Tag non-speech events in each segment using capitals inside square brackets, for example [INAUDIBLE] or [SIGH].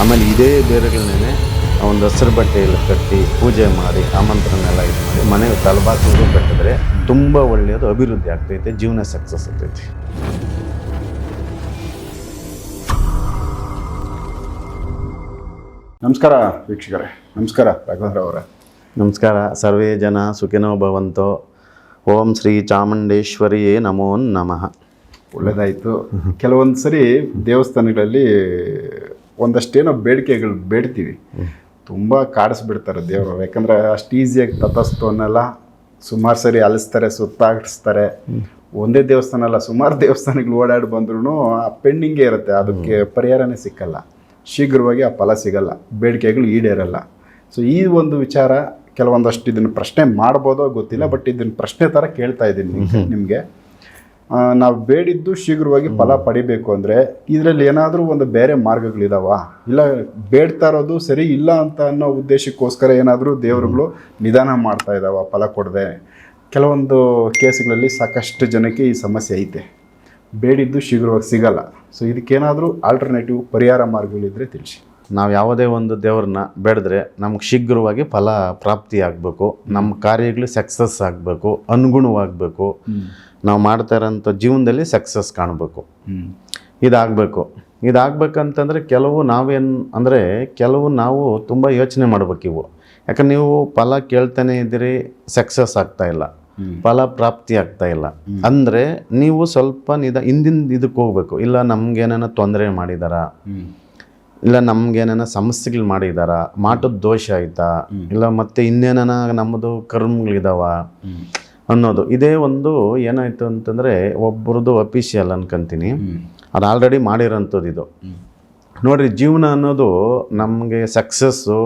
ಆಮೇಲೆ ಇದೇ ಬೇರೆಗಳನ್ನೇ ಒಂದು ಹಸಿರು ಬಟ್ಟೆಯಲ್ಲಿ ಕಟ್ಟಿ ಪೂಜೆ ಮಾಡಿ ಆಮಂತ್ರನೆಲ್ಲ ಇದು ಮಾಡಿ ಮನೆ ತಲಬಾಕಿಗೂ ಕಟ್ಟಿದ್ರೆ ತುಂಬ ಒಳ್ಳೆಯದು ಅಭಿವೃದ್ಧಿ ಆಗ್ತೈತೆ ಜೀವನ ಸಕ್ಸಸ್ ಆಗ್ತೈತಿ. ನಮಸ್ಕಾರ ವೀಕ್ಷಕರೇ. ನಮಸ್ಕಾರ ರಾಘವೇಂದ್ರ ಅವರೇ. ನಮಸ್ಕಾರ. ಸರ್ವೇ ಜನ ಸುಖಿನೋ ಭವಂತೋ. ಓಂ ಶ್ರೀ ಚಾಮುಂಡೇಶ್ವರಿಯೇ ನಮೋ ನಮಃ. ಒಳ್ಳೆಯದಾಯಿತು ಕೆಲವೊಂದು ಸರಿ ದೇವಸ್ಥಾನಗಳಲ್ಲಿ ಒಂದಷ್ಟೇನೋ ಬೇಡಿಕೆಗಳು ಬೇಡ್ತೀವಿ. ತುಂಬ ಕಾಡಿಸ್ಬಿಡ್ತಾರೆ ದೇವರು. ಯಾಕಂದರೆ ಅಷ್ಟು ಈಸಿಯಾಗಿ ತತಸ್ತು ಅನ್ನೆಲ್ಲ ಸುಮಾರು ಸರಿ ಅಲಿಸ್ತಾರೆ ಸುತ್ತಾಡಿಸ್ತಾರೆ. ಒಂದೇ ದೇವಸ್ಥಾನ ಅಲ್ಲ ಸುಮಾರು ದೇವಸ್ಥಾನಗಳು ಓಡಾಡಿ ಬಂದ್ರೂ ಆ ಪೆಂಡಿಂಗೇ ಇರುತ್ತೆ. ಅದಕ್ಕೆ ಪರಿಹಾರನೇ ಸಿಕ್ಕಲ್ಲ. ಶೀಘ್ರವಾಗಿ ಆ ಫಲ ಸಿಗಲ್ಲ. ಬೇಡಿಕೆಗಳು ಈಡೇರಲ್ಲ. ಸೊ ಈ ಒಂದು ವಿಚಾರ ಕೆಲವೊಂದಷ್ಟು ಇದನ್ನು ಪ್ರಶ್ನೆ ಮಾಡ್ಬೋದೋ ಗೊತ್ತಿಲ್ಲ ಬಟ್ ಇದನ್ನು ಪ್ರಶ್ನೆ ಥರ ಕೇಳ್ತಾ ಇದ್ದೀನಿ ನಿಮಗೆ. ನಾವು ಬೇಡಿದ್ದು ಶೀಘ್ರವಾಗಿ ಫಲ ಪಡಿಬೇಕು ಅಂದರೆ ಇದರಲ್ಲಿ ಏನಾದರೂ ಒಂದು ಬೇರೆ ಮಾರ್ಗಗಳಿದಾವ? ಇಲ್ಲ ಬೇಡ್ತಾ ಇರೋದು ಸರಿ ಇಲ್ಲ ಅಂತ ಅನ್ನೋ ಉದ್ದೇಶಕ್ಕೋಸ್ಕರ ಏನಾದರೂ ದೇವರುಗಳು ನಿಧಾನ ಮಾಡ್ತಾ ಇದ್ದಾವ ಫಲ ಕೊಡದೆ? ಕೆಲವೊಂದು ಕೇಸ್ಗಳಲ್ಲಿ ಸಾಕಷ್ಟು ಜನಕ್ಕೆ ಈ ಸಮಸ್ಯೆ ಐತೆ. ಬೇಡಿದ್ದು ಶೀಘ್ರವಾಗಿ ಸಿಗಲ್ಲ. ಸೊ ಇದಕ್ಕೇನಾದರೂ ಆಲ್ಟರ್ನೇಟಿವ್ ಪರಿಹಾರ ಮಾರ್ಗಗಳಿದ್ರೆ ತಿಳಿಸಿ. ನಾವು ಯಾವುದೇ ಒಂದು ದೇವ್ರನ್ನ ಬೇಡಿದ್ರೆ ನಮ್ಗೆ ಶೀಘ್ರವಾಗಿ ಫಲ ಪ್ರಾಪ್ತಿ ಆಗಬೇಕು. ನಮ್ಮ ಕಾರ್ಯಗಳು ಸಕ್ಸಸ್ ಆಗಬೇಕು ಅನುಗುಣವಾಗಬೇಕು. ನಾವು ಮಾಡ್ತಾ ಇರೋಂಥ ಜೀವನದಲ್ಲಿ ಸಕ್ಸಸ್ ಕಾಣಬೇಕು. ಇದಾಗಬೇಕು. ಇದಾಗಬೇಕಂತಂದರೆ ಕೆಲವು ನಾವೇನು ಅಂದರೆ ಕೆಲವು ನಾವು ತುಂಬ ಯೋಚನೆ ಮಾಡ್ಬೇಕು ಇವು. ಯಾಕಂದ್ರೆ ನೀವು ಫಲ ಕೇಳ್ತಾನೆ ಇದ್ದೀರಿ ಸಕ್ಸಸ್ ಆಗ್ತಾ ಇಲ್ಲ. ಫಲ ಪ್ರಾಪ್ತಿ ಆಗ್ತಾ ಇಲ್ಲ. ಅಂದರೆ ನೀವು ಸ್ವಲ್ಪ ನಿಧ ಹಿಂದಿನ ಇದಕ್ಕೆ ಹೋಗ್ಬೇಕು. ಇಲ್ಲ ನಮ್ಗೇನೇನೋ ತೊಂದರೆ ಮಾಡಿದಾರಾ. ಇಲ್ಲ ನಮ್ಗೇನೇನೋ ಸಮಸ್ಯೆಗಳು ಮಾಡಿದಾರ. ಮಾಟದ ದೋಷ ಆಯ್ತಾ. ಇಲ್ಲ ಮತ್ತೆ ಇನ್ನೇನ ನಮ್ಮದು ಕರ್ಮಗಳಿದಾವ. ಅನ್ನೋದು. ಇದೇ ಒಂದು ಏನಾಯಿತು ಅಂತಂದರೆ ಒಬ್ಬರದು ಅಫಿಷಿಯಲ್ ಅನ್ಕೊಂತೀನಿ. ಅದು ಆಲ್ರೆಡಿ ಮಾಡಿರೋಂಥದ್ದು ಇದು. ನೋಡಿರಿ ಜೀವನ ಅನ್ನೋದು ನಮಗೆ ಸಕ್ಸಸ್ಸು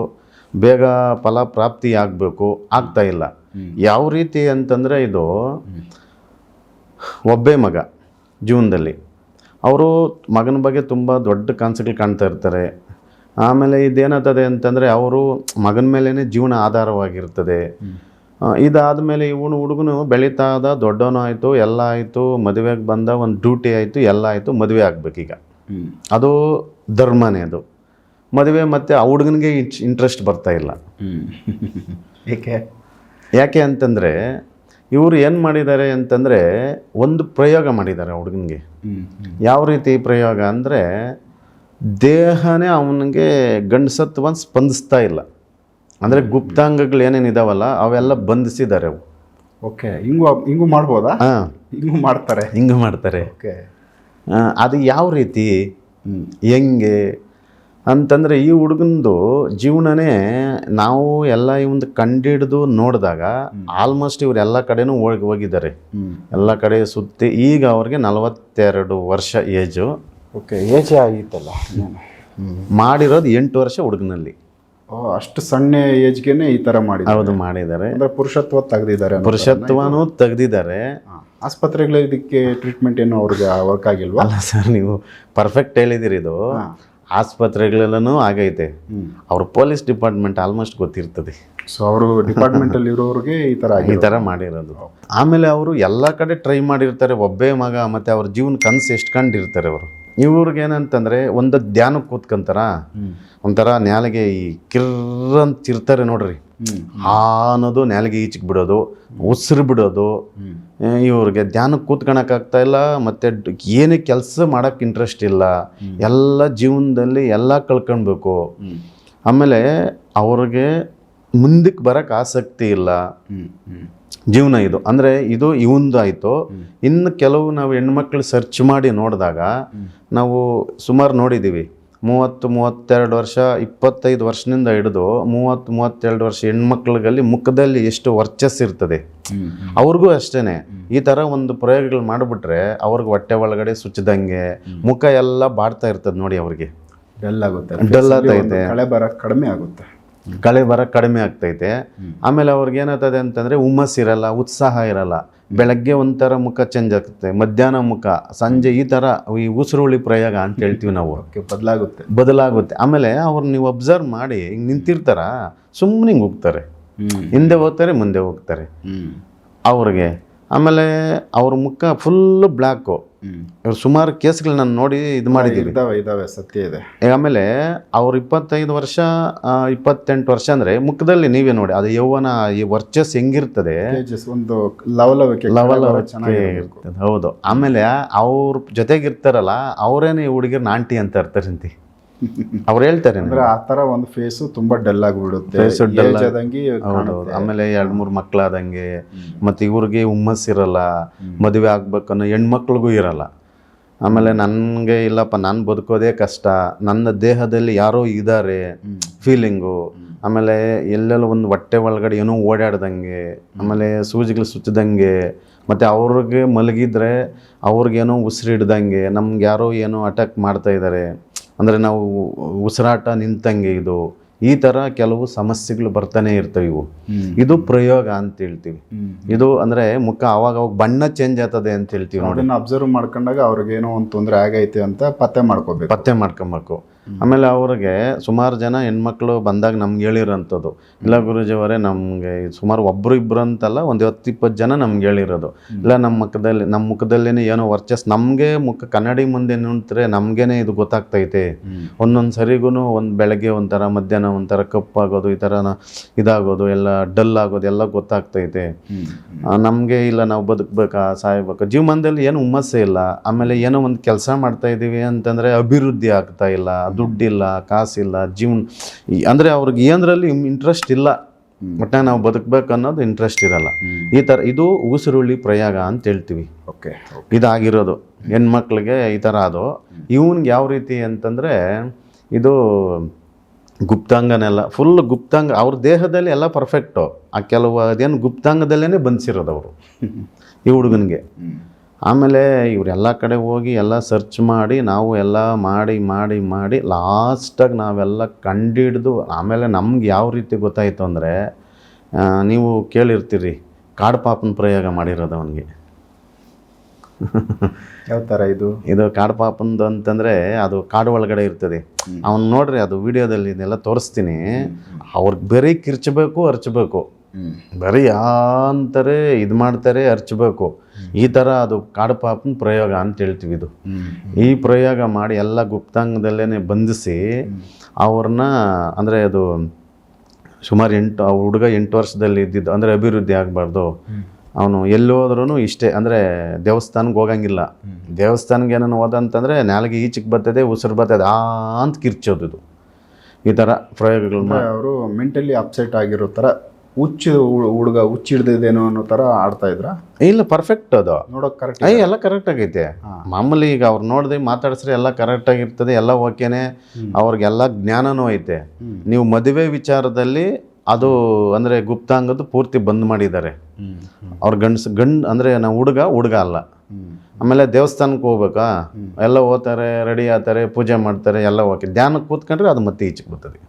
ಬೇಗ ಫಲ ಪ್ರಾಪ್ತಿ ಆಗಬೇಕು ಆಗ್ತಾ ಇಲ್ಲ. ಯಾವ ರೀತಿ ಅಂತಂದರೆ ಇದು ಒಬ್ಬೇ ಮಗ ಜೀವನದಲ್ಲಿ. ಅವರು ಮಗನ ಬಗ್ಗೆ ತುಂಬ ದೊಡ್ಡ ಕಾನ್ಸೆಪ್ಟ್ ಕಾಣ್ತಾ ಇರ್ತಾರೆ. ಆಮೇಲೆ ಇದೇನಾಗ್ತದೆ ಅಂತಂದರೆ ಅವರು ಮಗನ ಮೇಲೇ ಜೀವನ ಆಧಾರವಾಗಿರ್ತದೆ. ಇದಾದ ಮೇಲೆ ಇವನು ಹುಡುಗನು ಬೆಳೀತಾ ಇದ್ದ ದೊಡ್ಡವನು ಆಯಿತು ಎಲ್ಲ ಆಯಿತು ಮದುವೆಗೆ ಬಂದ ಒಂದು ಡ್ಯೂಟಿ ಆಯಿತು ಎಲ್ಲ ಆಯಿತು ಮದುವೆ ಆಗ್ಬೇಕೀಗ ಅದು ಧರ್ಮನೇ ಅದು. ಮದುವೆ ಮತ್ತು ಆ ಹುಡುಗನಿಗೆ ಇಂಟ್ರೆಸ್ಟ್ ಬರ್ತಾ ಇಲ್ಲ. [LAUGHS] ಏಕೆ? ಯಾಕೆ ಅಂತಂದರೆ ಇವರು ಏನು ಮಾಡಿದ್ದಾರೆ ಅಂತಂದರೆ ಒಂದು ಪ್ರಯೋಗ ಮಾಡಿದ್ದಾರೆ ಹುಡುಗನಿಗೆ. ಯಾವ ರೀತಿ ಪ್ರಯೋಗ ಅಂದರೆ ದೇಹನೇ ಅವನಿಗೆ ಗಂಡಸತ್ವ ಸ್ಪಂದಿಸ್ತಾ ಇಲ್ಲ. ಅಂದರೆ ಗುಪ್ತಾಂಗಗಳು ಏನೇನು ಇದಾವಲ್ಲ ಅವೆಲ್ಲ ಬಂಧಿಸಿದ್ದಾರೆ ಅವು. ಓಕೆ ಹಿಂಗೂ ಹಿಂಗೂ ಮಾಡ್ಬೋದಾ? ಹಾಂ. ಹಿಂಗೂ ಮಾಡ್ತಾರೆ. ಹಿಂಗೂ ಮಾಡ್ತಾರೆ. ಓಕೆ. ಅದು ಯಾವ ರೀತಿ? ಹೆಂಗೆ? ಅಂತಂದರೆ ಈ ಹುಡುಗನದು ಜೀವನನೇ ನಾವು ಎಲ್ಲ ಇವಂದು ಕಂಡಿಡಿದು ನೋಡಿದಾಗ ಆಲ್ಮೋಸ್ಟ್ ಇವ್ರು ಎಲ್ಲ ಕಡೆನೂ ಹೋಗಿ ಹೋಗಿದ್ದಾರೆ. ಎಲ್ಲ ಕಡೆ ಸುತ್ತಿ ಈಗ ಅವ್ರಿಗೆ ನಲವತ್ತೆರಡು ವರ್ಷ ಏಜು ಓಕೆ ಏಜೇ ಆಗಿತ್ತಲ್ಲ? ಮಾಡಿರೋದು ಎಂಟು ವರ್ಷ ಹುಡುಗನಲ್ಲಿ. ಅಷ್ಟು ಸಣ್ಣ ಏಜ್ಗೆನೆ ಈ ತರ ಮಾಡಿ ಹೌದು ಮಾಡಿದ್ದಾರೆ. ಅಂದ್ರೆ ಪುರುಷತ್ವ ತೆಗೆದಿದ್ದಾರೆ ಪುರುಷತ್ವನೂ ತೆಗೆದಿದ್ದಾರೆ. ಆಸ್ಪತ್ರೆಗಳ ಇದಕ್ಕೆ ಟ್ರೀಟ್ಮೆಂಟ್ ಏನು ಅವ್ರಿಗೆ ವರ್ಕ್ ಆಗಿಲ್ವಾ? ಅಲ್ಲ ಸರ್ ನೀವು ಪರ್ಫೆಕ್ಟ್ ಹೇಳಿದಿರಿ ಇದು. ಆಸ್ಪತ್ರೆಗಳಲ್ಲೂ ಆಗೈತೆ. ಅವ್ರ ಪೊಲೀಸ್ ಡಿಪಾರ್ಟ್ಮೆಂಟ್ ಆಲ್ಮೋಸ್ಟ್ ಗೊತ್ತಿರ್ತದೆ. ಸೊ ಅವರು ಡಿಪಾರ್ಟ್ಮೆಂಟ್ ಅಲ್ಲಿ ಇರೋರಿಗೆ ಈ ತರ ಈ ತರ ಮಾಡಿರೋದು. ಆಮೇಲೆ ಅವರು ಎಲ್ಲ ಕಡೆ ಟ್ರೈ ಮಾಡಿರ್ತಾರೆ. ಒಬ್ಬೇ ಮಗ ಮತ್ತೆ ಅವ್ರ ಜೀವನ ಕನಸು ಎಷ್ಟು ಕಂಡಿರ್ತಾರೆ ಅವರು. ಇವ್ರಿಗೆ ಏನಂತಂದ್ರೆ ಒಂದು ಧ್ಯಾನಕ್ಕೆ ಕೂತ್ಕೊಂತಾರ? ಒಂಥರ ನ್ಯಾಲಿಗೆ ಈ ಕಿರ್ರ ಅಂತ ಇರ್ತಾರೆ ನೋಡ್ರಿ. ಆ ಅನ್ನೋದು ನ್ಯಾಲಿಗೆ ಈಚೆಗೆ ಬಿಡೋದು ಉಸಿರು ಬಿಡೋದು ಇವ್ರಿಗೆ ಧ್ಯಾನಕ್ಕೆ ಕೂತ್ಕೊಳಕ್ಕಾಗ್ತಾ ಇಲ್ಲ ಮತ್ತು ಏನೇ ಕೆಲಸ ಮಾಡೋಕ್ಕೆ ಇಂಟ್ರೆಸ್ಟ್ ಇಲ್ಲ ಎಲ್ಲ ಜೀವನದಲ್ಲಿ ಎಲ್ಲ ಕಳ್ಕೊಳ್ಬೇಕು ಆಮೇಲೆ ಅವ್ರಿಗೆ ಮುಂದಕ್ಕೆ ಬರೋಕ್ಕೆ ಆಸಕ್ತಿ ಇಲ್ಲ. ಜೀವನ ಇದು. ಅಂದರೆ ಇದು ಇವಂದು ಆಯಿತು ಇನ್ನು ಕೆಲವು ನಾವು ಹೆಣ್ಮಕ್ಳು ಸರ್ಚ್ ಮಾಡಿ ನೋಡಿದಾಗ ನಾವು ಸುಮಾರು ನೋಡಿದ್ದೀವಿ ಮೂವತ್ತು ಮೂವತ್ತೆರಡು ವರ್ಷ ಇಪ್ಪತ್ತೈದು ವರ್ಷದಿಂದ ಹಿಡಿದು ಮೂವತ್ತು ಮೂವತ್ತೆರಡು ವರ್ಷ ಹೆಣ್ಮಕ್ಳಿಗಲ್ಲಿ ಮುಖದಲ್ಲಿ ಎಷ್ಟು ವರ್ಚಸ್ ಇರ್ತದೆ. ಅವ್ರಿಗೂ ಅಷ್ಟೇ ಈ ಥರ ಒಂದು ಪ್ರಯೋಗಗಳು ಮಾಡಿಬಿಟ್ರೆ ಅವ್ರಿಗೆ ಹೊಟ್ಟೆ ಒಳಗಡೆ ಸುಚ್ಚದಂಗೆ ಮುಖ ಎಲ್ಲ ಬಾಡ್ತಾ ಇರ್ತದೆ ನೋಡಿ ಅವ್ರಿಗೆ. ಡಲ್ ಆಗುತ್ತೆ. ಡಲ್ ಆಗ್ತೈತೆ. ಕಡಿಮೆ ಆಗುತ್ತೆ. ಕಳೆ ಬರ ಕಡಿಮೆ ಆಗ್ತೈತೆ. ಆಮೇಲೆ ಅವ್ರಿಗೆ ಏನಾಗ್ತದೆ ಅಂತಂದರೆ ಹುಮ್ಮಸ್ ಇರಲ್ಲ ಉತ್ಸಾಹ ಇರಲ್ಲ. ಬೆಳಗ್ಗೆ ಒಂಥರ ಮುಖ ಚೇಂಜ್ ಆಗುತ್ತೆ ಮಧ್ಯಾಹ್ನ ಮುಖ ಸಂಜೆ ಈ ಥರ ಈ ಉಸಿರುಳಿ ಪ್ರಯೋಗ ಅಂತ ಹೇಳ್ತೀವಿ ನಾವು. ಬದಲಾಗುತ್ತೆ. ಬದಲಾಗುತ್ತೆ. ಆಮೇಲೆ ಅವ್ರು ನೀವು ಅಬ್ಸರ್ವ್ ಮಾಡಿ ಹಿಂಗೆ ನಿಂತಿರ್ತಾರ ಸುಮ್ಮನೆ ಹಿಂಗೆ ಹೋಗ್ತಾರೆ. ಹಿಂದೆ ಹೋಗ್ತಾರೆ ಮುಂದೆ ಹೋಗ್ತಾರೆ. ಅವ್ರಿಗೆ ಆಮೇಲೆ ಅವ್ರ ಮುಖ ಫುಲ್ಲು ಬ್ಲ್ಯಾಕು ಇವ್ರು ಸುಮಾರು ಕೇಸ್ಗಳು ನಾನು ನೋಡಿ ಇದು ಮಾಡಿದ್ದೀವಿ. ಇದಾವೆ ಇದಾವೆ ಸತ್ಯ ಇದೆ. ಆಮೇಲೆ ಅವ್ರು ಇಪ್ಪತ್ತೈದು ವರ್ಷ ಇಪ್ಪತ್ತೆಂಟು ವರ್ಷ ಅಂದರೆ ಮುಖದಲ್ಲಿ ನೀವೇ ನೋಡಿ ಅದು ಯೌವನ ಈ ವರ್ಚಸ್ ಹೆಂಗಿರ್ತದೆ? ಒಂದು ಲವಲವಿಕೆ ಇರ್ತದೆ ಹೌದು. ಆಮೇಲೆ ಅವ್ರ ಜೊತೆಗಿರ್ತಾರಲ್ಲ ಅವರೇನೆ ಹುಡುಗಿರ್ನ ಆಂಟಿ ಅಂತ ಇರ್ತಾರಂತಿ [LAUGHS] ಅವ್ರು ಹೇಳ್ತಾರೆ ಅಂದ್ರೆ ಆ ತರ ಒಂದು ಫೇಸ್ ತುಂಬಾ ಡಲ್ ಆಗಿಬಿಡುತ್ತೆ ಫೇಸ್ Age ಆದಂಗೆ ಹೌದೌದು ಆಮೇಲೆ ಎರಡು ಮೂರು ಮಕ್ಕಳಾದಂಗೆ ಮತ್ತು ಇವ್ರಿಗೆ ಹುಮ್ಮಸ್ ಇರಲ್ಲ ಮದುವೆ ಆಗ್ಬೇಕನ್ನೋ ಹೆಣ್ಮಕ್ಳಿಗೂ ಇರಲ್ಲ. ಆಮೇಲೆ ನನಗೆ ಇಲ್ಲಪ್ಪ ನಾನು ಬದುಕೋದೇ ಕಷ್ಟ. ನನ್ನ ದೇಹದಲ್ಲಿ ಯಾರೋ ಇದ್ದಾರೆ ಫೀಲಿಂಗು ಆಮೇಲೆ ಎಲ್ಲೆಲ್ಲ ಒಂದು ಹೊಟ್ಟೆ ಒಳಗಡೆ ಏನೋ ಓಡಾಡ್ದಂಗೆ ಆಮೇಲೆ ಸೂಜಿಗಳು ಸುತ್ತಿದಂಗೆ ಮತ್ತು ಅವ್ರಿಗೆ ಮಲಗಿದ್ರೆ ಅವ್ರಿಗೇನೋ ಉಸಿರಿಡ್ದಂಗೆ ನಮ್ಗೆ ಯಾರೋ ಏನೋ ಅಟ್ಯಾಕ್ ಮಾಡ್ತಾ ಇದ್ದಾರೆ ಅಂದರೆ ನಾವು ಉಸಿರಾಟ ನಿಂತಂಗೆ ಇದು ಈ ಥರ ಕೆಲವು ಸಮಸ್ಯೆಗಳು ಬರ್ತಾನೆ ಇರ್ತವೆ ಇವು. ಇದು ಪ್ರಯೋಗ ಅಂತ ಹೇಳ್ತೀವಿ. ಇದು ಅಂದರೆ ಮುಖ ಅವಾಗ ಅವಾಗ ಬಣ್ಣ ಚೇಂಜ್ ಆಗ್ತದೆ ಅಂತ ಹೇಳ್ತೀವಿ ನೋಡಿ. ಅಬ್ಸರ್ವ್ ಮಾಡ್ಕೊಂಡಾಗ ಅವ್ರಿಗೆ ಏನೋ ಒಂದು ತೊಂದರೆ ಆಗೈತೆ ಅಂತ ಪತ್ತೆ ಮಾಡ್ಕೋಬೇಕು. ಪತ್ತೆ ಮಾಡ್ಕೊಬೇಕು. ಆಮೇಲೆ ಅವ್ರಿಗೆ ಸುಮಾರು ಜನ ಹೆಣ್ಮಕ್ಳು ಬಂದಾಗ ನಮ್ಗೆ ಹೇಳಿರೋಂಥದ್ದು, ಇಲ್ಲ ಗುರುಜಿಯವರೇ ನಮಗೆ ಸುಮಾರು ಒಬ್ಬರು ಇಬ್ಬರು ಅಂತಲ್ಲ ಒಂದು ಹತ್ತು ಇಪ್ಪತ್ತು ಜನ ನಮ್ಗೆ ಹೇಳಿರೋದು. ಇಲ್ಲ ನಮ್ಮ ಮುಖದಲ್ಲಿ ನಮ್ಮ ಮುಖದಲ್ಲೇ ಏನೋ ವರ್ಚಸ್, ನಮಗೆ ಮುಖ ಕನ್ನಡಿ ಮುಂದೆ ನಿಂತರೆ ನಮಗೇನೆ ಇದು ಗೊತ್ತಾಗ್ತೈತೆ. ಒಂದೊಂದು ಸರಿಗೂ ಒಂದು ಬೆಳಗ್ಗೆ ಒಂಥರ, ಮಧ್ಯಾಹ್ನ ಒಂಥರ ಕಪ್ಪಾಗೋದು, ಈ ಥರ ಇದಾಗೋದು, ಎಲ್ಲ ಡಲ್ ಆಗೋದು ಎಲ್ಲ ಗೊತ್ತಾಗ್ತೈತೆ. ನಮಗೆ ಇಲ್ಲ, ನಾವು ಬದುಕಬೇಕಾ, ಸಾಯ್ಬೇಕಾ ಜೀವಮಾನದಲ್ಲಿ ಏನು ಹುಮ್ಮಸ್ಸೇ ಇಲ್ಲ. ಆಮೇಲೆ ಏನೋ ಒಂದು ಕೆಲಸ ಮಾಡ್ತಾ ಇದ್ದೀವಿ ಅಂತಂದರೆ ಅಭಿವೃದ್ಧಿ ಆಗ್ತಾ ಇಲ್ಲ ದುಡ್ಡಿಲ್ಲ ಕಾಸಿಲ್ಲ ಜೀವನ ಈ- ಅಂದರೆ ಅವ್ರಿಗೆ ಏನರಲ್ಲಿ ಇಂಟ್ರೆಸ್ಟ್ ಇಲ್ಲ. ಒಟ್ಟ ನಾವು ಬದುಕಬೇಕು ಅನ್ನೋದು ಇಂಟ್ರೆಸ್ಟ್ ಇರಲ್ಲ. ಈ ಥರ ಇದು ಉಸಿರುಳ್ಳಿ ಪ್ರಯಾಗ ಅಂತ ಹೇಳ್ತೀವಿ. ಓಕೆ ಇದಾಗಿರೋದು. ಹೆಣ್ಮಕ್ಳಿಗೆ ಈ ಥರ ಅದು. ಇವನ್ಗೆ ಯಾವ ರೀತಿ ಅಂತಂದರೆ ಇದು ಗುಪ್ತಾಂಗನೆಲ್ಲ ಫುಲ್ ಗುಪ್ತಾಂಗ ಅವ್ರ ದೇಹದಲ್ಲಿ ಎಲ್ಲ ಪರ್ಫೆಕ್ಟು ಆ ಕೆಲವು ಅದೇನು ಗುಪ್ತಾಂಗದಲ್ಲೇ ಬಂದಿಸಿರೋದು ಅವರು. ಈ ಹುಡುಗನಿಗೆ. ಆಮೇಲೆ ಇವರೆಲ್ಲ ಕಡೆ ಹೋಗಿ ಎಲ್ಲ ಸರ್ಚ್ ಮಾಡಿ ನಾವು ಎಲ್ಲ ಮಾಡಿ ಮಾಡಿ ಮಾಡಿ ಲಾಸ್ಟಾಗಿ ನಾವೆಲ್ಲ ಕಂಡಿಡ್ದು ಆಮೇಲೆ ನಮ್ಗೆ ಯಾವ ರೀತಿ ಗೊತ್ತಾಯಿತು ಅಂದರೆ ನೀವು ಕೇಳಿರ್ತೀರಿ ಕಾಡು ಪಾಪನ ಪ್ರಯೋಗ ಮಾಡಿರೋದು ಅವನಿಗೆ. ಯಾವ ಥರ ಇದು? ಇದು ಕಾಡು ಪಾಪಂದು ಅಂತಂದರೆ ಅದು ಕಾಡು ಒಳಗಡೆ ಇರ್ತದೆ. ಅವ್ನು ನೋಡ್ರಿ ಅದು ವಿಡಿಯೋದಲ್ಲಿ ಇದೆಲ್ಲ ತೋರಿಸ್ತೀನಿ. ಅವ್ರಿಗೆ ಬರೀ ಕಿರ್ಚಬೇಕು ಅರ್ಚಬೇಕು. ಬರೀ ಅಂತಾರೆ ಇದು ಮಾಡ್ತಾರೆ ಅರ್ಚಬೇಕು. ಈ ಥರ ಅದು ಕಾಡು ಪಾಪನ ಪ್ರಯೋಗ ಅಂತ ಹೇಳ್ತೀವಿ ಇದು. ಈ ಪ್ರಯೋಗ ಮಾಡಿ ಎಲ್ಲ ಗುಪ್ತಾಂಗದಲ್ಲೇ ಬಂಧಿಸಿ ಅವ್ರನ್ನ ಅಂದರೆ ಅದು ಸುಮಾರು ಎಂಟು ಆ ಹುಡುಗ ಎಂಟು ವರ್ಷದಲ್ಲಿ ಇದ್ದಿದ್ದು ಅಂದರೆ ಅಭಿವೃದ್ಧಿ ಆಗಬಾರ್ದು. ಅವನು ಎಲ್ಲೋದ್ರೂ ಇಷ್ಟೇ ಅಂದರೆ ದೇವಸ್ಥಾನಕ್ಕೆ ಹೋಗಂಗಿಲ್ಲ. ದೇವಸ್ಥಾನಕ್ಕೆ ಏನೋ ಹೋದಂತಂದರೆ ನಾಲ್ಗೆ ಈಚೆಗೆ ಬರ್ತದೆ ಉಸಿರು ಬರ್ತದೆ ಆ ಅಂತ ಕಿರ್ಚೋದು ಇದು. ಈ ಥರ ಪ್ರಯೋಗಗಳು ಮಾಡಿ ಅವರು ಮೆಂಟಲಿ ಅಪ್ಸೆಟ್ ಆಗಿರೋ ತರ ಹುಚ್ಚು ಹುಡುಗ ಹುಚ್ಚಿಡ್ದಿದ್ದೇನೋ ಅನ್ನೋ ತರ ಆಡ್ತಾ ಇದ್ರ? ಇಲ್ಲ ಪರ್ಫೆಕ್ಟ್ ಅದು. ನೋಡೋಕೆ ಕರೆಕ್ಟ್ ಅಯ್ಯ ಎಲ್ಲ ಕರೆಕ್ಟ್ ಆಗೈತೆ. ಮಾಮೂಲಿ ಈಗ ಅವ್ರು ನೋಡಿದ್ರೆ ಮಾತಾಡಿಸ್ರೆ ಎಲ್ಲ ಕರೆಕ್ಟ್ ಆಗಿರ್ತದೆ ಎಲ್ಲ ಓಕೆನೆ. ಅವ್ರಿಗೆಲ್ಲ ಜ್ಞಾನನೂ ಐತೆ. ನೀವು ಮದುವೆ ವಿಚಾರದಲ್ಲಿ ಅದು ಅಂದರೆ ಗುಪ್ತಾಂಗದ್ದು ಪೂರ್ತಿ ಬಂದ್ ಮಾಡಿದ್ದಾರೆ. ಅವ್ರ ಗಂಡ್ಸ್ ಗಂಡ್ ಅಂದರೆ ನಾವು ಹುಡುಗ ಹುಡುಗ ಅಲ್ಲ. ಆಮೇಲೆ ದೇವಸ್ಥಾನಕ್ಕೆ ಹೋಗ್ಬೇಕಾ? ಎಲ್ಲ ಓದ್ತಾರೆ ರೆಡಿ ಆಗ್ತಾರೆ ಪೂಜೆ ಮಾಡ್ತಾರೆ ಎಲ್ಲ ಓಕೆ. ಧ್ಯಾನಕ್ಕೆ ಕೂತ್ಕೊಂಡ್ರೆ ಅದು ಮತ್ತೆ ಈಚೆಗೆ ಬರ್ತದೆ.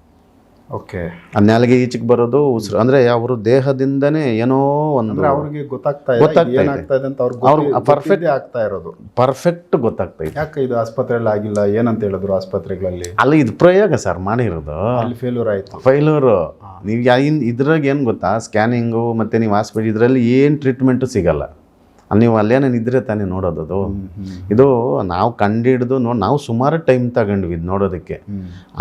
ಓಕೆ ಆ ನೆಲಗೆ ಈಚೆಗೆ ಬರೋದು ಉಸಿರು. ಅಂದರೆ ಅವರು ದೇಹದಿಂದನೇ ಏನೋ ಒಂದು ಅಂದ್ರೆ ಅವ್ರಿಗೆ ಗೊತ್ತಾಗ್ತಾ ಇದೆ ಗೊತ್ತಾಗ್ತಾ ಇದು. ಇದೆ. ಅಂತ ಅವ್ರಿಗೆ perfect- ಆಗ್ತಾ ಇರೋದು. ಪರ್ಫೆಕ್ಟ್ ಗೊತ್ತಾಗ್ತೈತೆ ಯಾಕೆ ಇದು ಆಸ್ಪತ್ರೆಯಲ್ಲಿ ಆಗಿಲ್ಲ? ಏನಂತ ಹೇಳಿದ್ರು ಆಸ್ಪತ್ರೆಗಳಲ್ಲಿ? ಅಲ್ಲ ಇದು ಪ್ರಯೋಗ ಸರ್ ಮಾಡಿರೋದು. ಅಲ್ಲಿ ಫೇಲ್ಯೂರ್ ಆಯ್ತು. ಫೈಲೂರು ನೀವು ಇದ್ರಾಗ ಏನು ಗೊತ್ತಾ? ಸ್ಕ್ಯಾನಿಂಗು ಮತ್ತು ನೀವು ಹಾಸ್ಪಿಟಲ್ ಇದರಲ್ಲಿ ಏನು ಟ್ರೀಟ್ಮೆಂಟು ಸಿಗಲ್ಲ. ನೀವು ಅಲ್ಲೇನೇ ಇದ್ರೆ ತಾನೇ ನೋಡೋದು ಅದು ಇದು ನಾವು ಕಂಡಿಡ್ದು ನೋಡಿ ನಾವು ಸುಮಾರು ಟೈಮ್ ತಗೊಂಡ್ವಿ ಇದು ನೋಡೋದಕ್ಕೆ.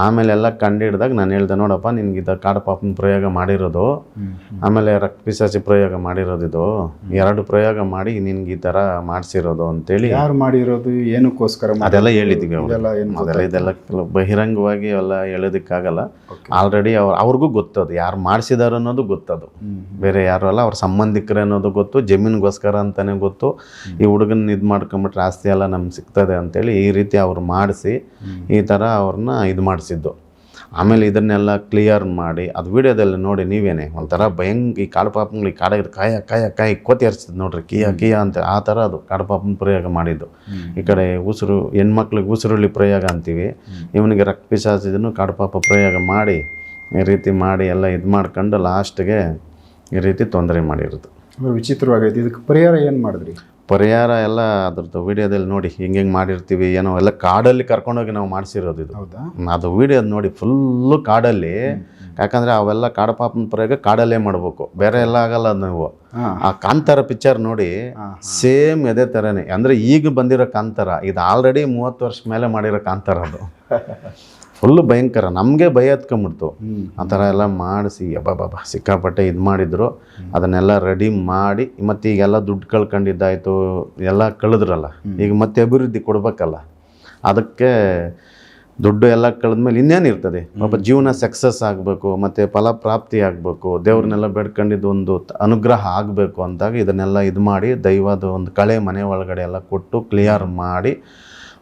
ಆಮೇಲೆ ಎಲ್ಲ ಕಂಡಿಡ್ದಾಗ ನಾನು ಹೇಳ್ದೆ ನೋಡಪ್ಪ ನಿನ್ಗೆ ಇದು ಕಾಡು ಪಾಪನ ಪ್ರಯೋಗ ಮಾಡಿರೋದು. ಆಮೇಲೆ ರಕ್ತ ಪಿಸಾಸಿ ಪ್ರಯೋಗ ಮಾಡಿರೋದು ಇದು ಎರಡು ಪ್ರಯೋಗ ಮಾಡಿ ನಿನ್ಗೆ ಈ ಥರ ಮಾಡಿಸಿರೋದು ಅಂತೇಳಿ ಯಾರು ಮಾಡಿರೋದು ಏನಕ್ಕೋಸ್ಕರ ಅದೆಲ್ಲ ಹೇಳಿದ್ವಿ ಅವರೆಲ್ಲ ಇದೆಲ್ಲ ಏನು ಅದೆಲ್ಲ ಇದೆಲ್ಲ ಕೆಲವು ಬಹಿರಂಗವಾಗಿ ಎಲ್ಲ ಹೇಳೋದಕ್ಕಾಗಲ್ಲ. ಆಲ್ರೆಡಿ ಅವ್ರು ಅವ್ರಿಗೂ ಗೊತ್ತದು ಯಾರು ಮಾಡಿಸಿದಾರ ಅನ್ನೋದು ಗೊತ್ತದು. ಬೇರೆ ಯಾರು ಅಲ್ಲ ಅವ್ರ ಸಂಬಂಧಿಕರು ಅನ್ನೋದು ಗೊತ್ತು ಜಮೀನಿಗೋಸ್ಕರ ಗೊತ್ತು? ಈ ಹುಡುಗನ ಇದು ಮಾಡ್ಕೊಂಬಿಟ್ರೆ ಆಸ್ತಿ ಎಲ್ಲ ನಮ್ಗೆ ಸಿಗ್ತದೆ ಅಂತೇಳಿ ಈ ರೀತಿ ಅವ್ರು ಮಾಡಿಸಿ ಈ ಥರ ಅವ್ರನ್ನ ಇದು ಮಾಡಿಸಿದ್ದು. ಆಮೇಲೆ ಇದನ್ನೆಲ್ಲ ಕ್ಲಿಯರ್ ಮಾಡಿ, ಅದು ವಿಡಿಯೋದಲ್ಲಿ ನೋಡಿ ನೀವೇನೆ, ಒಂಥರ ಭಯಂಕ ಈ ಕಾಡು ಪಾಪಂಗಳಿಗೆ ಕಾಡ ಕಾಯ ಕಾಯ ಕಾಯ ಕೋತಿ ಹರಿಸ್ತದೆ ನೋಡ್ರಿ, ಕಿಯ ಕಿಯ ಅಂತ ಆ ಥರ ಅದು ಕಾಡು ಪಾಪನ ಪ್ರಯೋಗ ಮಾಡಿದ್ದು. ಈ ಕಡೆ ಉಸಿರು, ಹೆಣ್ಮಕ್ಳಿಗೆ ಉಸಿರುಳ್ಳಿ ಪ್ರಯೋಗ ಅಂತೀವಿ. ಇವನಿಗೆ ರಕ್ತ ಪಿಸಾಸಿದನು ಕಾಡು ಪಾಪ ಪ್ರಯೋಗ ಮಾಡಿ, ಈ ರೀತಿ ಮಾಡಿ ಎಲ್ಲ ಇದು ಮಾಡ್ಕೊಂಡು ಲಾಸ್ಟ್ಗೆ ಈ ರೀತಿ ತೊಂದರೆ ಮಾಡಿರೋದು. ವಿಚಿತ್ರವಾಗೈತೆ. ಇದಕ್ಕೆ ಪರಿಹಾರ ಏನು ಮಾಡಿದ್ರಿ? ಪರಿಹಾರ ಎಲ್ಲ ಅದ್ರದ್ದು ವಿಡಿಯೋದಲ್ಲಿ ನೋಡಿ ಹಿಂಗೆ ಹಿಂಗೆ ಮಾಡಿರ್ತೀವಿ ಏನೋ ಎಲ್ಲ ಕಾಡಲ್ಲಿ ಕರ್ಕೊಂಡೋಗಿ ನಾವು ಮಾಡಿಸಿರೋದು ಇದು. ಹೌದಾ? ಅದು ವಿಡಿಯೋದು ನೋಡಿ ಫುಲ್ಲು ಕಾಡಲ್ಲಿ. ಯಾಕಂದರೆ ಅವೆಲ್ಲ ಕಾಡಪಾಪನ ಪ್ರಯೋಗ ಕಾಡಲ್ಲೇ ಮಾಡಬೇಕು. ಬೇರೆ ಎಲ್ಲ ಆಗಲ್ಲ ನೀವು. ಆ ಕಾಂತಾರ ಪಿಕ್ಚರ್ ನೋಡಿ ಸೇಮ್ ಅದೇ ಥರನೇ ಅಂದರೆ ಈಗ ಬಂದಿರೋ ಕಾಂತಾರ ಇದು ಆಲ್ರೆಡಿ ಮೂವತ್ತು ವರ್ಷ ಮೇಲೆ ಮಾಡಿರೋ ಕಾಂತಾರ ಅದು. [LAUGHS] ಫುಲ್ಲು ಭಯಂಕರ. ನಮಗೆ ಭಯ ಹತ್ಕೊಂಬಿಡ್ತು ಆ ಥರ ಎಲ್ಲ ಮಾಡಿಸಿ ಬಾಬಾ ಸಿಕ್ಕಾಪಟ್ಟೆ ಇದು ಮಾಡಿದ್ರು. ಅದನ್ನೆಲ್ಲ ರೆಡಿ ಮಾಡಿ ಮತ್ತು ಈಗೆಲ್ಲ ದುಡ್ಡು ಕಳ್ಕೊಂಡಿದ್ದಾಯಿತು ಎಲ್ಲ ಕಳೆದ್ರಲ್ಲ. ಈಗ ಮತ್ತೆ ಅಭಿವೃದ್ಧಿ ಕೊಡಬೇಕಲ್ಲ. ಅದಕ್ಕೆ ದುಡ್ಡು ಎಲ್ಲ ಕಳೆದ್ಮೇಲೆ ಇನ್ನೇನು ಇರ್ತದೆ? ಒಬ್ಬ ಜೀವನ ಸಕ್ಸಸ್ ಆಗಬೇಕು ಮತ್ತು ಫಲಪ್ರಾಪ್ತಿ ಆಗಬೇಕು ದೇವ್ರನ್ನೆಲ್ಲ ಬೇಡ್ಕೊಂಡಿದ್ದು ಒಂದು ಅನುಗ್ರಹ ಆಗಬೇಕು ಅಂದಾಗ ಇದನ್ನೆಲ್ಲ ಇದು ಮಾಡಿ ದೈವದ ಒಂದು ಕಳೆ ಮನೆ ಒಳಗಡೆ ಎಲ್ಲ ಕೊಟ್ಟು ಕ್ಲಿಯರ್ ಮಾಡಿ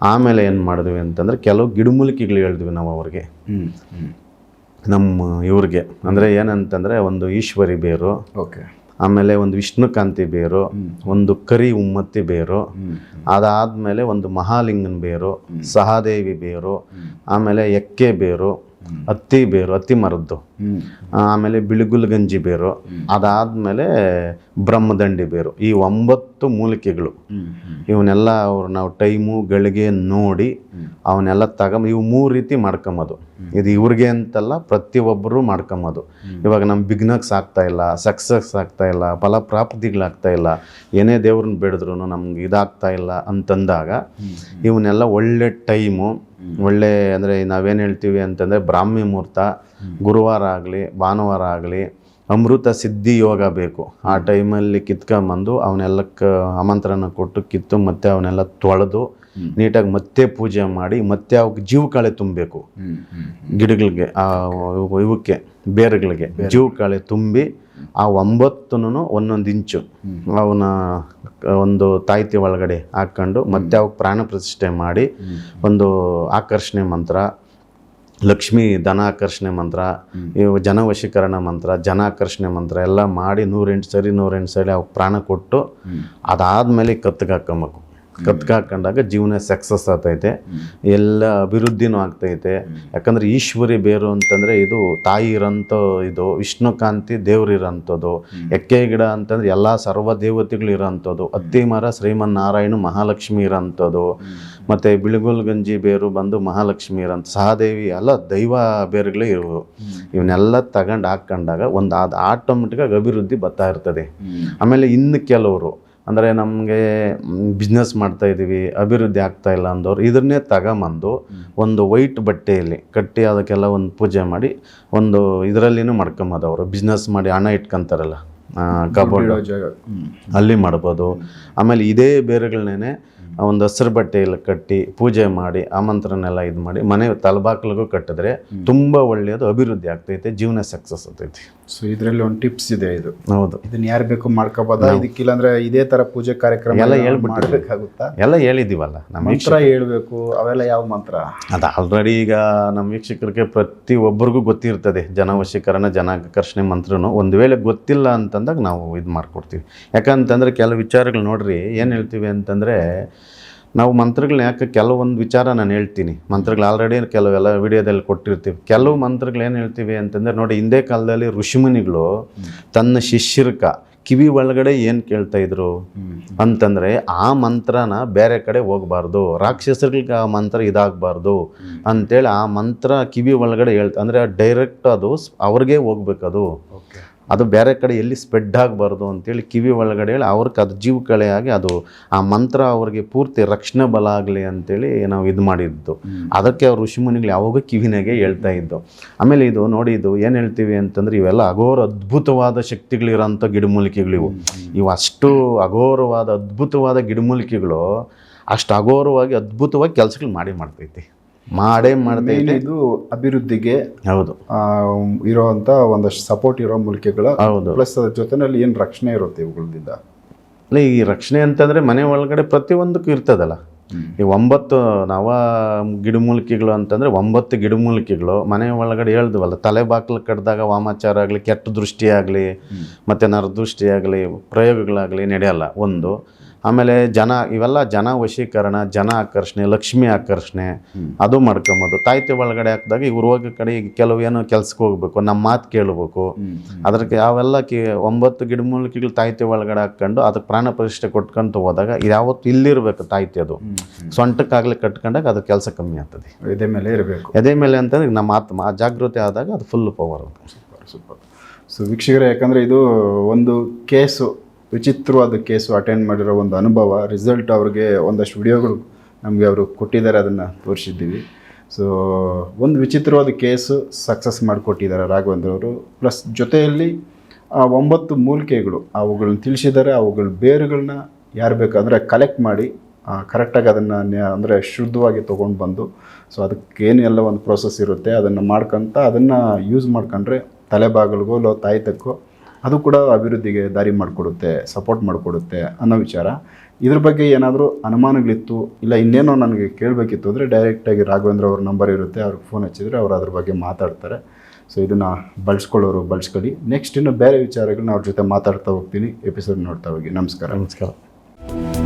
ಆಮೇಲೆ ಏನು ಮಾಡಿದ್ವಿ ಅಂತಂದರೆ ಕೆಲವು ಗಿಡಮೂಲಿಕೆಗಳು ಹೇಳಿದ್ವಿ ನಾವು ಅವ್ರಿಗೆ. ನಮ್ಮ ಇವ್ರಿಗೆ. ಅಂದರೆ ಏನಂತಂದರೆ ಒಂದು ಈಶ್ವರಿ ಬೇರು ಓಕೆ. ಆಮೇಲೆ ಒಂದು ವಿಷ್ಣುಕಾಂತಿ ಬೇರು ಒಂದು ಕರಿ ಉಮ್ಮತ್ತಿ ಬೇರು ಅದಾದಮೇಲೆ ಒಂದು ಮಹಾಲಿಂಗನ ಬೇರು ಸಹಾದೇವಿ ಬೇರು ಆಮೇಲೆ ಎಕ್ಕೆ ಬೇರು ಹತ್ತಿ ಬೇರು ಹತ್ತಿ ಮರದ್ದು. ಆಮೇಲೆ ಬಿಳಿಗುಲ್ ಗಂಜಿ ಬೇರು ಅದಾದಮೇಲೆ ಬ್ರಹ್ಮದಂಡಿ ಬೇರು. ಈ ಒಂಬತ್ತು ಮೂಲಿಕೆಗಳು. ಇವನ್ನೆಲ್ಲ ಅವ್ರು ನಾವು ಟೈಮು ಗಳಿಗೆ ನೋಡಿ ಅವನ್ನೆಲ್ಲ ತಗೊಂಬ ಇವು ಮೂರು ರೀತಿ ಮಾಡ್ಕೊಂಬೋದು ಇದು ಇವ್ರಿಗೆ ಅಂತಲ್ಲ ಪ್ರತಿಯೊಬ್ಬರು ಮಾಡ್ಕೊಂಬೋದು ಇವಾಗ ನಮ್ಮ ಬಿಗ್ನಕ್ಸ್ ಆಗ್ತಾ ಇಲ್ಲ ಸಕ್ಸಸ್ ಆಗ್ತಾ ಇಲ್ಲ ಫಲಪ್ರಾಪ್ತಿಗಳಾಗ್ತಾ ಇಲ್ಲ ಏನೇ ದೇವ್ರನ್ನ ಬೆಳೆದ್ರು ನಮ್ಗೆ ಇದಾಗ್ತಾ ಇಲ್ಲ ಅಂತಂದಾಗ ಇವನ್ನೆಲ್ಲ ಒಳ್ಳೆ ಟೈಮು ಒಳ್ಳೆ ಅಂದರೆ ನಾವೇನು ಹೇಳ್ತೀವಿ ಅಂತಂದರೆ ಬ್ರಾಹ್ಮಿ ಮುಹೂರ್ತ ಗುರುವಾರ ಆಗಲಿ ಭಾನುವಾರ ಆಗಲಿ ಅಮೃತ ಸಿದ್ಧಿ ಯೋಗ ಬೇಕು. ಆ ಟೈಮಲ್ಲಿ ಕಿತ್ಕೊಂಬಂದು ಅವನ್ನೆಲ್ಲ ಕ ಆಮಂತ್ರಣ ಕೊಟ್ಟು ಕಿತ್ತು ಮತ್ತೆ ಅವನ್ನೆಲ್ಲ ತೊಳೆದು ನೀಟಾಗಿ ಮತ್ತೆ ಪೂಜೆ ಮಾಡಿ ಮತ್ತೆ ಅವಕ್ಕೆ ಜೀವಕಾಳೆ ತುಂಬಬೇಕು. ಗಿಡಗಳಿಗೆ ಇವಕ್ಕೆ ಬೇರುಗಳಿಗೆ ಜೀವಕಾಳೆ ತುಂಬಿ ಆ ಒಂಬತ್ತುನು ಒಂದೊಂದು ಇಂಚು ಅವನ ಒಂದು ತಾಯ್ತಿ ಒಳಗಡೆ ಹಾಕ್ಕೊಂಡು ಮತ್ತೆ ಅವಾಗ ಪ್ರಾಣ ಪ್ರತಿಷ್ಠೆ ಮಾಡಿ ಒಂದು ಆಕರ್ಷಣೆ ಮಂತ್ರ ಲಕ್ಷ್ಮೀ ಧನ ಆಕರ್ಷಣೆ ಮಂತ್ರ ಇವು ಜನ ವಶೀಕರಣ ಮಂತ್ರ ಜನ ಆಕರ್ಷಣೆ ಮಂತ್ರ ಎಲ್ಲ ಮಾಡಿ ನೂರೆಂಟು ಸರಿ ನೂರೆಂಟು ಸರಿ ಅವಕ್ಕೆ ಪ್ರಾಣ ಕೊಟ್ಟು ಅದಾದಮೇಲೆ ಕತ್ತಿಗೆ ಹಾಕ್ಕೊಬೇಕು ಕತ್ತಿಗೆ ಹಾಕೊಂಡಾಗ ಜೀವನ ಸಕ್ಸಸ್ ಆಗ್ತೈತೆ. ಎಲ್ಲ ಅಭಿವೃದ್ಧಿನೂ ಆಗ್ತೈತೆ. ಯಾಕಂದ್ರೆ ಈಶ್ವರಿ ಬೇರು ಅಂತಂದರೆ ಇದು ತಾಯಿ ಇರೋಂಥ ಇದು ವಿಷ್ಣುಕಾಂತಿ ದೇವ್ರಿರೋಂಥದ್ದು ಎಕ್ಕೆ ಗಿಡ ಅಂತಂದ್ರೆ ಎಲ್ಲ ಸರ್ವ ದೇವತೆಗಳು ಇರೋಂಥದ್ದು. ಅತ್ತಿ ಮರ ಶ್ರೀಮನ್ನಾರಾಯಣ ಮಹಾಲಕ್ಷ್ಮಿ ಇರೋಂಥದ್ದು. ಮತ್ತು ಬಿಳುಗುಲ್ ಗಂಜಿ ಬೇರು ಬಂದು ಮಹಾಲಕ್ಷ್ಮಿ ಇರೋಂಥ ಸಹದೇವಿ ಎಲ್ಲ ದೈವ ಬೇರುಗಳೇ ಇವು ಇವನ್ನೆಲ್ಲ ತಗೊಂಡು ಹಾಕ್ಕೊಂಡಾಗ ಒಂದು ಅದು ಆಟೋಮೆಟಿಕಾಗಿ ಅಭಿವೃದ್ಧಿ ಬರ್ತಾ ಇರ್ತದೆ. ಆಮೇಲೆ ಇನ್ನು ಕೆಲವರು ಅಂದರೆ ನಮಗೆ ಬಿಸ್ನೆಸ್ ಮಾಡ್ತಾ ಇದ್ದೀವಿ ಅಭಿವೃದ್ಧಿ ಆಗ್ತಾ ಇಲ್ಲ ಅಂದವ್ರು ಇದನ್ನೇ ತಗೊಂಬಂದು ಒಂದು ವೈಟ್ ಬಟ್ಟೆಯಲ್ಲಿ ಕಟ್ಟಿ ಅದಕ್ಕೆಲ್ಲ ಒಂದು ಪೂಜೆ ಮಾಡಿ ಒಂದು ಇದರಲ್ಲಿನೂ ಮಾಡ್ಕೊಂಬೋದು ಅವರು ಬಿಸ್ನೆಸ್ ಮಾಡಿ ಹಣ ಇಟ್ಕೊಂತಾರಲ್ಲ ಕಬೋರ್ಡ್ ಅಲ್ಲಿ. ಮಾಡ್ಬೋದು. ಆಮೇಲೆ ಇದೇ ಬೇರೆಗಳನ್ನೇ ಒಂದು ಹಸಿರು ಬಟ್ಟೆಯಲ್ಲಿ ಕಟ್ಟಿ ಪೂಜೆ ಮಾಡಿ ಆಮಂತ್ರನೆಲ್ಲ ಇದು ಮಾಡಿ ಮನೆ ತಲಬಾಕ್ಲಿಗೂ ಕಟ್ಟಿದ್ರೆ ತುಂಬ ಒಳ್ಳೆಯದು ಅಭಿವೃದ್ಧಿ ಆಗ್ತೈತೆ ಜೀವನ ಸಕ್ಸಸ್ ಆಗ್ತೈತಿ. ಸೊ ಇದರಲ್ಲಿ ಒಂದು ಟಿಪ್ಸ್ ಇದೆ ಇದು. ಹೌದು. ಇದನ್ನ ಯಾರು ಬೇಕು ಮಾಡ್ಕೋಬೋದಾ? ಇದಕ್ಕಿಲ್ಲ ಅಂದ್ರೆ ಇದೇ ತರ ಪೂಜೆ ಕಾರ್ಯಕ್ರಮ ಎಲ್ಲ ಹೇಳ್ಬಿಟ್ಟಿರ್ಬೇಕಾಗುತ್ತಾ ಎಲ್ಲ ಹೇಳಿದ್ದೀವಲ್ಲ ನಮ್ಮ ಮಂತ್ರ ಹೇಳ್ಬೇಕು ಅವೆಲ್ಲ ಯಾವ ಮಂತ್ರ? ಅದು ಆಲ್ರೆಡಿ ಈಗ ನಮ್ಮ ವೀಕ್ಷಕರಿಗೆ ಪ್ರತಿ ಒಬ್ಬರಿಗೂ ಗೊತ್ತಿರ್ತದೆ ಜನವಶೀಕರಣ ಜನಾಕರ್ಷಣೆ ಮಂತ್ರನು. ಒಂದು ವೇಳೆ ಗೊತ್ತಿಲ್ಲ ಅಂತಂದಾಗ ನಾವು ಇದು ಮಾಡ್ಕೊಡ್ತೀವಿ. ಯಾಕಂತಂದ್ರೆ ಕೆಲವು ವಿಚಾರಗಳು ನೋಡ್ರಿ ಏನು ಹೇಳ್ತೀವಿ ಅಂತಂದರೆ ನಾವು ಮಂತ್ರಗಳನ್ನ ಯಾಕೆ ಕೆಲವೊಂದು ವಿಚಾರ ನಾನು ಹೇಳ್ತೀನಿ. ಮಂತ್ರಗಳು ಆಲ್ರೆಡಿ ಕೆಲವೆಲ್ಲ ವಿಡಿಯೋದಲ್ಲಿ ಕೊಟ್ಟಿರ್ತೀವಿ. ಕೆಲವು ಮಂತ್ರಗಳು ಏನು ಹೇಳ್ತೀವಿ ಅಂತಂದರೆ ನೋಡಿ, ಹಿಂದೆ ಕಾಲದಲ್ಲಿ ಋಷಿಮುನಿಗಳು ತನ್ನ ಶಿಷ್ಯರ್ಕ ಕಿವಿ ಒಳಗಡೆ ಏನು ಕೇಳ್ತಾ ಇದ್ರು? ಅಂತಂದರೆ ಆ ಮಂತ್ರನ ಬೇರೆ ಕಡೆ ಹೋಗಬಾರ್ದು. ರಾಕ್ಷಸರಿಗೆ ಆ ಮಂತ್ರ ಇದಾಗಬಾರ್ದು. ಅಂತೇಳಿ ಆ ಮಂತ್ರ ಕಿವಿ ಒಳಗಡೆ ಹೇಳ್ತಾ ಅಂದರೆ ಡೈರೆಕ್ಟ್ ಅದು ಅವ್ರಿಗೆ ಹೋಗ್ಬೇಕು ಅದು ಬೇರೆ ಕಡೆ ಎಲ್ಲಿ ಸ್ಪ್ರೆಡ್ ಆಗಬಾರ್ದು ಅಂತೇಳಿ ಕಿವಿ ಒಳಗಡೆ ಹೇಳಿ ಅವ್ರಿಗೆ ಅದು ಜೀವ ಆಗಿ ಅದು ಆ ಮಂತ್ರ ಅವ್ರಿಗೆ ಪೂರ್ತಿ ರಕ್ಷಣೆ ಬಲ ಆಗಲಿ ಅಂತೇಳಿ ನಾವು ಇದು ಮಾಡಿದ್ದು. ಅದಕ್ಕೆ ಅವ್ರು ಋಷಿಮುನಿಗಳು ಯಾವಾಗ ಕಿವಿನಾಗೆ ಹೇಳ್ತಾ ಇದ್ದು. ಆಮೇಲೆ ಇದು ನೋಡಿ ಇದು ಏನು ಹೇಳ್ತೀವಿ ಅಂತಂದ್ರೆ ಇವೆಲ್ಲ ಅಘೋರ ಅದ್ಭುತವಾದ ಶಕ್ತಿಗಳಿರೋಂಥ ಗಿಡಮೂಲಿಕೆಗಳು ಇವು. ಇವು ಅಷ್ಟು ಅಘೋರವಾದ ಅದ್ಭುತವಾದ ಗಿಡಮೂಲಿಕೆಗಳು ಅಷ್ಟು ಅಘೋರವಾಗಿ ಅದ್ಭುತವಾಗಿ ಕೆಲಸಗಳು ಮಾಡಿ ಮಾಡ್ತೈತಿ. ಮಾಡೇ ಮಾಡ್ತಾ ಇದು ಅಭಿವೃದ್ಧಿಗೆ ಹೌದು. ಇರುವಂತ ಇರೋವಂಥ ಒಂದಷ್ಟು ಸಪೋರ್ಟ್ ಇರೋ ಮೂಲಿಕೆಗಳು ಹೌದು. ಪ್ಲಸ್ ಅದ್ರ ಜೊತೆನಲ್ಲಿ ಏನು ರಕ್ಷಣೆ ಇರುತ್ತೆ ಇವುಗಳಿಂದ? ಅಲ್ಲ ಈ ರಕ್ಷಣೆ ಅಂತಂದರೆ ಮನೆ ಒಳಗಡೆ ಪ್ರತಿಯೊಂದಕ್ಕೂ ಇರ್ತದಲ್ಲ. ಈ ಒಂಬತ್ತು ನವ ಗಿಡಮೂಲಿಕೆಗಳು ಅಂತಂದರೆ ಒಂಬತ್ತು ಗಿಡಮೂಲಿಕೆಗಳು ಮನೆ ಒಳಗಡೆ ಹೇಳ್ದವಲ್ಲ ತಲೆ ಬಾಕ್ಲು ಕಡ್ದಾಗ ವಾಮಾಚಾರ ಆಗಲಿ ಕೆಟ್ಟ ದೃಷ್ಟಿಯಾಗಲಿ ಮತ್ತು ನರದೃಷ್ಟಿಯಾಗಲಿ ಪ್ರಯೋಗಗಳಾಗಲಿ ನಡೆಯಲ್ಲ. ಒಂದು ಆಮೇಲೆ ಜನ ಇವೆಲ್ಲ ಜನ ವಶೀಕರಣ ಜನ ಆಕರ್ಷಣೆ ಲಕ್ಷ್ಮಿ ಆಕರ್ಷಣೆ ಅದು ಮಾಡ್ಕೊಂಬೋದು. ತಾಯ್ತಿ ಒಳಗಡೆ ಹಾಕಿದಾಗ ಇವ್ರು ಹೋಗೋ ಕಡೆ ಈಗ ಕೆಲವು ಏನೋ ಕೆಲ್ಸಕ್ಕೆ ಹೋಗ್ಬೇಕು ನಮ್ಮ ಮಾತು ಕೇಳಬೇಕು. ಅದಕ್ಕೆ ಯಾವೆಲ್ಲ ಕಿ ಒಂಬತ್ತು ಗಿಡಮೂಲಿಕೆಗಳು ತಾಯ್ತಿ ಒಳಗಡೆ ಹಾಕ್ಕೊಂಡು ಅದಕ್ಕೆ ಪ್ರಾಣ ಪ್ರತಿಷ್ಠೆ ಕೊಟ್ಕೊಂತ ಹೋದಾಗ ಇದು ಯಾವತ್ತು ಇಲ್ಲಿರ್ಬೇಕು ತಾಯ್ತಿ ಅದು. ಸೊಂಟಕ್ಕಾಗಲಿ ಕಟ್ಕೊಂಡಾಗ ಅದು ಕೆಲಸ ಕಮ್ಮಿ ಆಗ್ತದೆ. ಎದೆ ಮೇಲೆ ಇರಬೇಕು. ಎದೆ ಮೇಲೆ ಅಂತಂದ್ರೆ ಈಗ ನಮ್ಮ ಆತ್ಮ ಆ ಜಾಗೃತಿ ಆದಾಗ ಅದು full power super super. So ವೀಕ್ಷಕರೇ ಯಾಕಂದರೆ ಇದು ಒಂದು ಕೇಸು. ವಿಚಿತ್ರವಾದ ಕೇಸು ಅಟೆಂಡ್ ಮಾಡಿರೋ ಒಂದು ಅನುಭವ ರಿಸಲ್ಟ್ ಅವ್ರಿಗೆ ಒಂದಷ್ಟು ವಿಡಿಯೋಗಳು ನಮಗೆ ಅವರು ಕೊಟ್ಟಿದ್ದಾರೆ, ಅದನ್ನು ತೋರಿಸಿದ್ದೀವಿ. ಸೊ ಒಂದು ವಿಚಿತ್ರವಾದ ಕೇಸು ಸಕ್ಸಸ್ ಮಾಡಿಕೊಟ್ಟಿದ್ದಾರೆ ರಾಘವೇಂದ್ರ ಅವರು. ಪ್ಲಸ್ ಜೊತೆಯಲ್ಲಿ ಆ ಒಂಬತ್ತು ಮೂಲಿಕೆಗಳು, ಅವುಗಳನ್ನ ತಿಳಿಸಿದ್ದಾರೆ, ಅವುಗಳ ಬೇರುಗಳನ್ನ ಯಾರು ಬೇಕಾದರೆ ಕಲೆಕ್ಟ್ ಮಾಡಿ ಕರೆಕ್ಟಾಗಿ ಅದನ್ನು ಅಂದರೆ ಶುದ್ಧವಾಗಿ ತೊಗೊಂಡು ಬಂದು ಸೊ ಏನು ಎಲ್ಲ ಒಂದು ಪ್ರೋಸೆಸ್ ಇರುತ್ತೆ, ಅದನ್ನು ಮಾಡ್ಕೊತ, ಅದನ್ನು ಯೂಸ್ ಮಾಡ್ಕೊಂಡ್ರೆ ತಲೆಬಾಗಲಿಗೋ ಲೋ ತಾಯ್ತಕ್ಕೋ ಅದು ಕೂಡ ಅಭಿವೃದ್ಧಿಗೆ ದಾರಿ ಮಾಡಿಕೊಡುತ್ತೆ ಸಪೋರ್ಟ್ ಮಾಡಿಕೊಡುತ್ತೆ ಅನ್ನೋ ವಿಚಾರ. ಇದ್ರ ಬಗ್ಗೆ ಏನಾದರೂ ಅನುಮಾನಗಳಿತ್ತು? ಇಲ್ಲ, ಇನ್ನೇನೋ ನನಗೆ ಕೇಳಬೇಕಿತ್ತು ಅಂದರೆ ಡೈರೆಕ್ಟಾಗಿ ರಾಘವೇಂದ್ರ ಅವ್ರ ನಂಬರ್ ಇರುತ್ತೆ, ಅವ್ರಿಗೆ ಫೋನ್ ಹಚ್ಚಿದರೆ ಅವರು ಅದ್ರ ಬಗ್ಗೆ ಮಾತಾಡ್ತಾರೆ. ಸೊ ಇದನ್ನು ಬಳಸ್ಕೊಳ್ಳೋರು ಬಳಸ್ಕೊಳ್ಳಿ. ನೆಕ್ಸ್ಟ್ ಇನ್ನು ಬೇರೆ ವಿಚಾರಗಳನ್ನ ಅವ್ರ ಜೊತೆ ಮಾತಾಡ್ತಾ ಹೋಗ್ತೀನಿ. ಎಪಿಸೋಡ್ ನೋಡ್ತಾ ಹೋಗಿ. ನಮಸ್ಕಾರ. ನಮಸ್ಕಾರ.